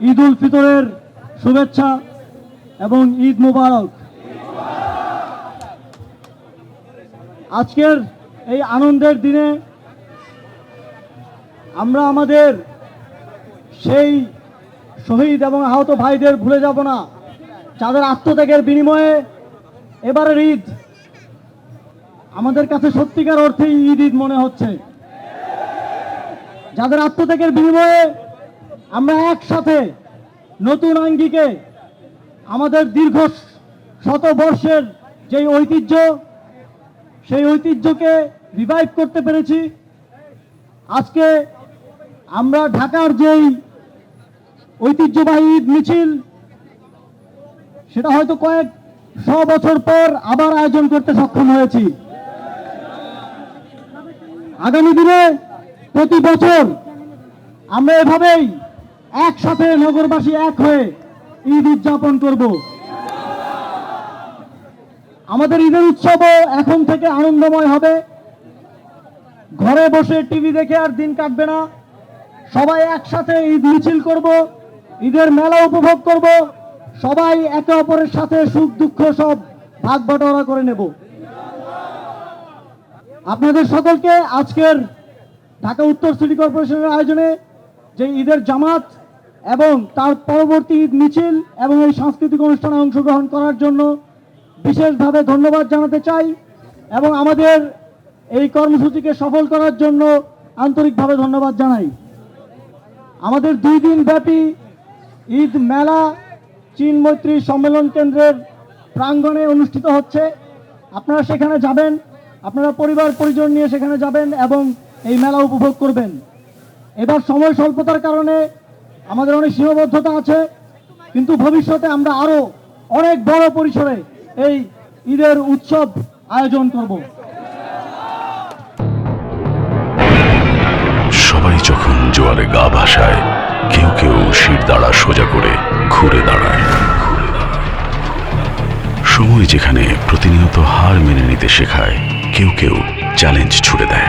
ঈদ উল ফিতরের শুভেচ্ছা এবং ঈদ মুবারক। আজকের এই আনন্দের দিনে আমরা আমাদের সেই শহীদ এবং আহত ভাইদের ভুলে যাব না। যাদের আত্মত্যাগের বিনিময়ে এবারের ঈদ আমাদের কাছে সত্যিকার অর্থেই ঈদ ঈদ মনে হচ্ছে। যাদের আত্মত্যাগের বিনিময়ে আমরা একসাথে নতুন আঙ্গিকে আমাদের দীর্ঘ শত বর্ষের যেই ঐতিহ্য, সেই ঐতিহ্যকে রিভাইভ করতে পেরেছি। আজকে আমরা ঢাকার যেই ঐতিহ্যবাহী ঈদ মিছিল, সেটা হয়তো কয়েক শ বছর পর আবার আয়োজন করতে সক্ষম হয়েছি। আগামী দিনে প্রতি বছর আমরা এভাবেই একসাথে নগরবাসী এক হয়ে ঈদ উদযাপন করব। আমাদের ঈদের উৎসবও এখন থেকে আনন্দময় হবে। ঘরে বসে টিভি দেখে আর দিন কাটবে না। সবাই একসাথে ঈদ মিছিল করব, ঈদের মেলা উপভোগ করব। সবাই একে অপরের সাথে সুখ, দুঃখ সব ভাগ বাটোয়ারা করে নেব। আপনাদের সকলকে আজকের ঢাকা উত্তর সিটি কর্পোরেশনের আয়োজনে যে ঈদের জামাত এবং তার পরবর্তী ঈদ মিছিল এবং এই সাংস্কৃতিক অনুষ্ঠানে অংশগ্রহণ করার জন্য বিশেষভাবে ধন্যবাদ জানাতে চাই এবং আমাদের এই কর্মসূচিকে সফল করার জন্য আন্তরিকভাবে ধন্যবাদ জানাই। আমাদের দুই দিন ব্যাপী ঈদ মেলা চীন মৈত্রী সম্মেলন কেন্দ্রের প্রাঙ্গণে অনুষ্ঠিত হচ্ছে। আপনারা সেখানে যাবেন, আপনারা পরিবার পরিজন নিয়ে সেখানে যাবেন এবং এই মেলা উপভোগ করবেন। এবার সময় স্বল্পতার কারণে আমাদের অনেক সীমাবদ্ধতা আছে, কিন্তু ভবিষ্যতে আমরা আরও অনেক বড় পরিসরে এই ঈদের উৎসব আয়োজন করব। সবাই যখন জোয়ারে গা ভাসায়, কেউ কেউ শির দাঁড়া সোজা করে ঘুরে দাঁড়ায়। সময় যেখানে প্রতিনিয়ত হার মেনে নিতে শেখায়, কেউ কেউ চ্যালেঞ্জ ছুড়ে দেয়।